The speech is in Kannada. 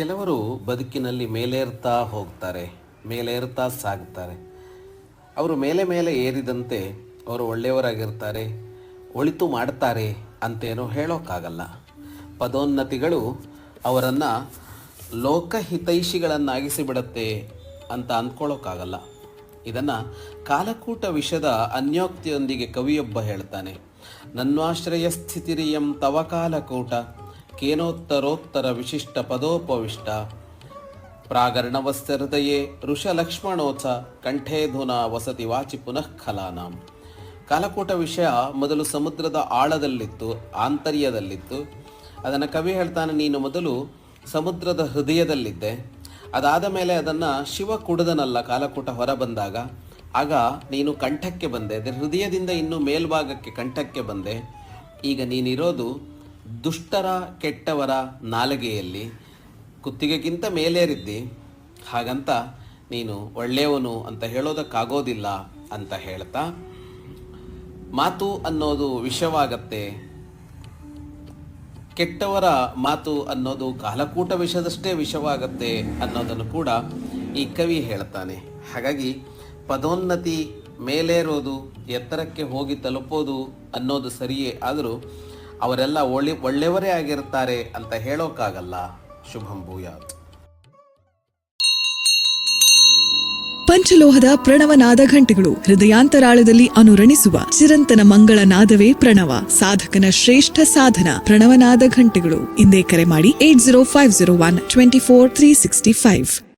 ಕೆಲವರು ಬದುಕಿನಲ್ಲಿ ಮೇಲೇರ್ತಾ ಹೋಗ್ತಾರೆ, ಮೇಲೇರ್ತಾ ಸಾಗ್ತಾರೆ. ಅವರು ಮೇಲೆ ಮೇಲೆ ಏರಿದಂತೆ ಅವರು ಒಳ್ಳೆಯವರಾಗಿರ್ತಾರೆ, ಒಳಿತು ಮಾಡ್ತಾರೆ ಅಂತೇನೋ ಹೇಳೋಕ್ಕಾಗಲ್ಲ. ಪದೋನ್ನತಿಗಳು ಅವರನ್ನು ಲೋಕಹಿತೈಷಿಗಳನ್ನಾಗಿಸಿ ಬಿಡತ್ತೆ ಅಂತ ಅಂದ್ಕೊಳ್ಳೋಕ್ಕಾಗಲ್ಲ. ಇದನ್ನು ಕಾಲಕೂಟ ವಿಷದ ಅನ್ಯೋಕ್ತಿಯೊಂದಿಗೆ ಕವಿಯೊಬ್ಬ ಹೇಳ್ತಾನೆ ನನ್ವಾಶ್ರಯ ಸ್ಥಿತಿರಿಯಂ ತವ ಕಾಲಕೂಟ ಕೇನೋತ್ತರೋತ್ತರ ವಿಶಿಷ್ಟ ಪದೋಪವಿಷ್ಟ. ಪ್ರಾಗರ್ಣವಸ್ತೃದಯೇ ಹೃದಯೇ ಋಷಲಕ್ಷ್ಮಣೋತ್ಸ ಕಂಠೇಧುನ ವಸತಿ ವಾಚಿ ಪುನಃ ಖಲಾನಾಂ. ಕಾಲಕೂಟ ವಿಷಯ ಮೊದಲು ಸಮುದ್ರದ ಆಳದಲ್ಲಿತ್ತು, ಆಂತರ್ಯದಲ್ಲಿತ್ತು. ಅದನ್ನು ಕವಿ ಹೇಳ್ತಾನೆ, ನೀನು ಮೊದಲು ಸಮುದ್ರದ ಹೃದಯದಲ್ಲಿದ್ದೆ. ಅದಾದ ಮೇಲೆ ಅದನ್ನು ಶಿವ ಕುಡಿದನಲ್ಲ ಕಾಲಕೂಟ ಹೊರ ಬಂದಾಗ ಆಗ ನೀನು ಕಂಠಕ್ಕೆ ಬಂದೆ. ಹೃದಯದಿಂದ ಇನ್ನೂ ಮೇಲ್ಭಾಗಕ್ಕೆ ಕಂಠಕ್ಕೆ ಬಂದೆ. ಈಗ ನೀನಿರೋದು ದುಷ್ಟರ ಕೆಟ್ಟವರ ನಾಲಿಗೆಯಲ್ಲಿ ಕುತ್ತಿಗೆಗಿಂತ ಮೇಲೇರಿದ್ದಿ? ಹಾಗಂತ ನೀನು ಒಳ್ಳೆಯವನು ಅಂತ ಹೇಳೋದಕ್ಕಾಗೋದಿಲ್ಲ ಅಂತ ಹೇಳ್ತಾ, ಮಾತು ಅನ್ನೋದು ವಿಷವಾಗತ್ತೆ. ಕೆಟ್ಟವರ ಮಾತು ಅನ್ನೋದು ಕಾಲಕೂಟ ವಿಷದಷ್ಟೇ ವಿಷವಾಗತ್ತೆ ಅನ್ನೋದನ್ನು ಕೂಡ ಈ ಕವಿ ಹೇಳ್ತಾನೆ. ಹಾಗಾಗಿ ಪದೋನ್ನತಿ ಮೇಲೇರೋದು, ಎತ್ತರಕ್ಕೆ ಹೋಗಿ ತಲುಪೋದು ಅನ್ನೋದು ಸರಿಯೇ ಆದರೂ ಅವರೆಲ್ಲ ಒಳ್ಳೆ, ಒಳ್ಳೆಯವರೇ ಆಗಿರ್ತಾರೆ ಅಂತ ಹೇಳೋಕ್ಕಾಗಲ್ಲ. ಶುಭಂ ಭೂಯಾತ್. ಪಂಚಲೋಹದ ಪ್ರಣವನಾದ ಘಂಟೆಗಳು ಹೃದಯಾಂತರಾಳದಲ್ಲಿ ಅನುರಣಿಸುವ ಚಿರಂತನ ಮಂಗಳ ನಾದವೇ ಪ್ರಣವ, ಸಾಧಕನ ಶ್ರೇಷ್ಠ ಸಾಧನ ಪ್ರಣವನಾದ ಘಂಟೆಗಳು. ಇಂದೇ ಕರೆ ಮಾಡಿ eight zero five zero one twenty four three sixty five.